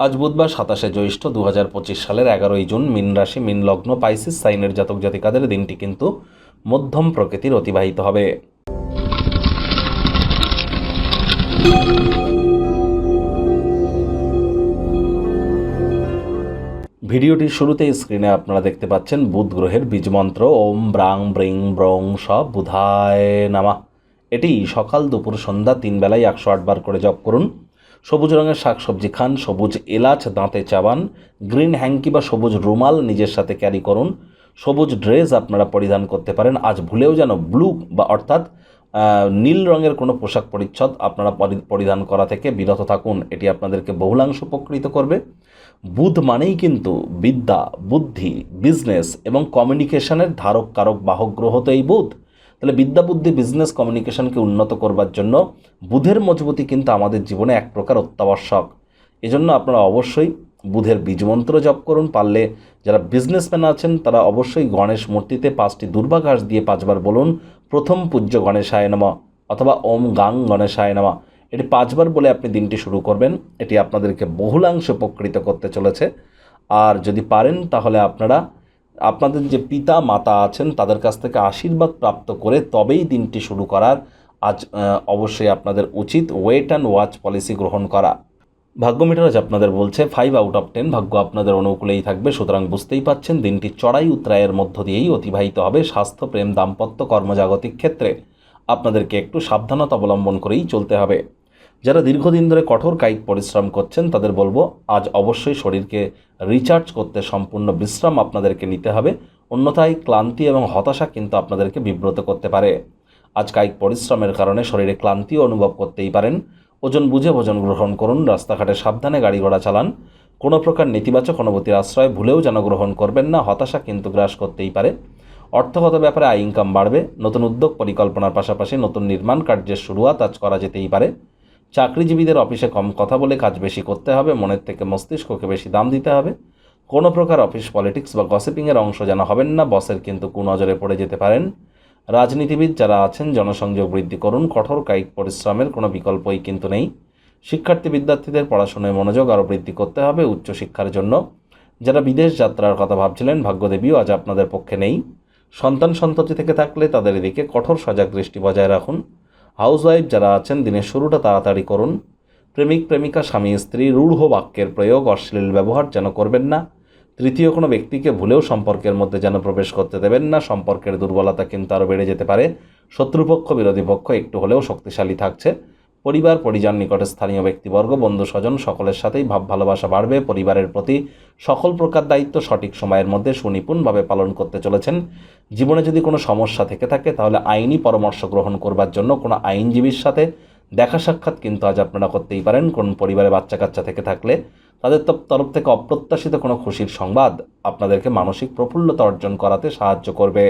আজ বুধবার সাতাশে জ্যৈষ্ঠ দু হাজার পঁচিশ সালের এগারোই জুন মিন রাশি, মিন লগ্ন, পাইসিস, সাইনের জাতক জাতিকাদের দিনটি কিন্তু মধ্যম প্রকৃতির অতিবাহিত হবে। ভিডিওটির শুরুতেই স্ক্রিনে আপনারা দেখতে পাচ্ছেন বুধ গ্রহের বীজমন্ত্র ওম ব্রাং ব্রিং ব্রং স বুধায় নামা। এটি সকাল দুপুর সন্ধ্যা তিন বেলায় একশো আটবার করে জপ করুন। সবুজ রঙের শাকসবজি খান, সবুজ এলাচ, দাঁতে চাবান গ্রিন হ্যাঙ্কি বা সবুজ রুমাল নিজের সাথে ক্যারি করুন। সবুজ ড্রেস আপনারা পরিধান করতে পারেন। আজ ভুলেও যেন ব্লু বা অর্থাৎ নীল রঙের কোনো পোশাক পরিচ্ছদ আপনারা পরি- পরিধান করা থেকে বিরত থাকুন। এটি আপনাদেরকে বহুলাংশ উপকৃত করবে। বুধ মানেই কিন্তু বিদ্যা, বুদ্ধি, বিজনেস এবং কমিউনিকেশনের ধারক কারক বাহক গ্রহ তো এই বুধ। তাহলে বিদ্যা বুদ্ধি বিজনেস কমিউনিকেশনকে উন্নত করবার জন্য বুধের মজবুতি কিন্তু আমাদের জীবনে এক প্রকার অত্যাবশ্যক। এজন্য আপনারা অবশ্যই বুধের বীজমন্ত্র জপ করুন, পারলে যারা বিজনেসম্যান আছেন তারা অবশ্যই গণেশ মূর্তিতে পাঁচটি দুর্বাঘাস দিয়ে পাঁচবার বলুন, প্রথম পূজ্য গণেশায় নমঃ অথবা, ওম গাং গণেশায় নামা এটি পাঁচবার বলে আপনি দিনটি শুরু করবেন, এটি আপনাদেরকে বহুলাংশে উপকৃত করতে চলেছে। আর যদি পারেন, তাহলে আপনারা আপনাদের যে পিতা, মাতা আছেন, তাদের কাছ থেকে আশীর্বাদ প্রাপ্ত করে তবেই দিনটি শুরু করার আজ অবশ্যই আপনাদের উচিত ওয়েট অ্যান্ড ওয়াচ পলিসি গ্রহণ করা। ভাগ্য মিটার আজ আপনাদের বলছে ফাইভ আউট অফ টেন ভাগ্য আপনাদের অনুকূলেই থাকবে। সুতরাং বুঝতেই পাচ্ছেন, দিনটি চড়াই উত্তরায়ের মধ্য দিয়েই অতিবাহিত হবে স্বাস্থ্য, প্রেম, দাম্পত্য, কর্মজাগতিক ক্ষেত্রে। আপনাদেরকে একটু সাবধানতা অবলম্বন করেই চলতে হবে। যারা দীর্ঘদিন ধরে কঠোর কায়িক পরিশ্রম করছেন, তাদের বলব, আজ অবশ্যই শরীরকে রিচার্জ করতে সম্পূর্ণ বিশ্রাম আপনাদেরকে নিতে হবে। অন্যথায় ক্লান্তি এবং হতাশা কিন্তু আপনাদেরকে বিব্রত করতে পারে। আজ কায়িক পরিশ্রমের কারণে শরীরে ক্লান্তিও অনুভব করতেই পারেন। ওজন বুঝে ভোজন গ্রহণ করুন, রাস্তাঘাটে সাবধানে গাড়ি ঘোড়া চালান। কোনো প্রকার নেতিবাচক অনুভূতির আশ্রয় ভুলেও যেন গ্রহণ করবেন না, হতাশা কিন্তু গ্রাস করতেই পারে। অর্থগত ব্যাপারে আয় ইনকাম বাড়বে, নতুন উদ্যোগ পরিকল্পনার পাশাপাশি নতুন নির্মাণ কার্যের শুরুয়াত আজ করা যেতেই পারে। চাকরিজীবীদের অফিসে কম কথা বলে কাজ বেশি করতে হবে, মনের থেকে মস্তিষ্ককে বেশি দাম দিতে হবে। কোনো প্রকার অফিস পলিটিক্স বা গসিপিংয়ের অংশ যেন হবেন না, বসের কিন্তু কুনজরে পড়ে যেতে পারেন। রাজনীতিবিদ যারা আছেন, জনসংযোগ বৃদ্ধি করুন, কঠোর কায়িক পরিশ্রমের কোনো বিকল্পই কিন্তু নেই। শিক্ষার্থী বিদ্যার্থীদের পড়াশোনায় মনোযোগ আরও বৃদ্ধি করতে হবে উচ্চশিক্ষার জন্য। যারা বিদেশ যাত্রার কথা ভাবছিলেন, ভাগ্যদেবীও আজ আপনাদের পক্ষে নেই। সন্তান সন্ততি থেকে থাকলে তাদের এদিকে কঠোর সজাগ দৃষ্টি বজায় রাখুন। হাউসওয়াইফ যারা আছেন, দিনের শুরুটা তাড়াতাড়ি করুন। প্রেমিক, প্রেমিকা, স্বামী, স্ত্রী, রূঢ় বাক্যের প্রয়োগ, অশ্লীল ব্যবহার যেন করবেন না। তৃতীয় কোনো ব্যক্তিকে ভুলেও সম্পর্কের মধ্যে যেন প্রবেশ করতে দেবেন না। সম্পর্কের দুর্বলতা কিন্তু আরও বেড়ে যেতে পারে। শত্রুপক্ষ, বিরোধী পক্ষ একটু হলেও শক্তিশালী থাকছে। পরিবার, পরিজন, নিকটে স্থানীয় ব্যক্তিবর্গ, বন্ধু স্বজন সকলের সাথেই ভাব ভালোবাসা বাড়বে। পরিবারের প্রতি সকল প্রকার দায়িত্ব সঠিক সময়ের মধ্যে সুনিপুণভাবে পালন করতে চলেছেন। জীবনে যদি কোনো সমস্যা থেকে থাকে, তাহলে আইনি পরামর্শ গ্রহণ করবার জন্য কোনো আইনজীবীর সাথে দেখা সাক্ষাৎ কিন্তু আজ আপনারা করতেই পারেন। কোন পরিবারে বাচ্চা কাচ্চা থেকে থাকলে তাদের তরফ থেকে অপ্রত্যাশিত কোনো খুশির সংবাদ আপনাদেরকে মানসিক প্রফুল্লতা অর্জন করাতে সাহায্য করবে।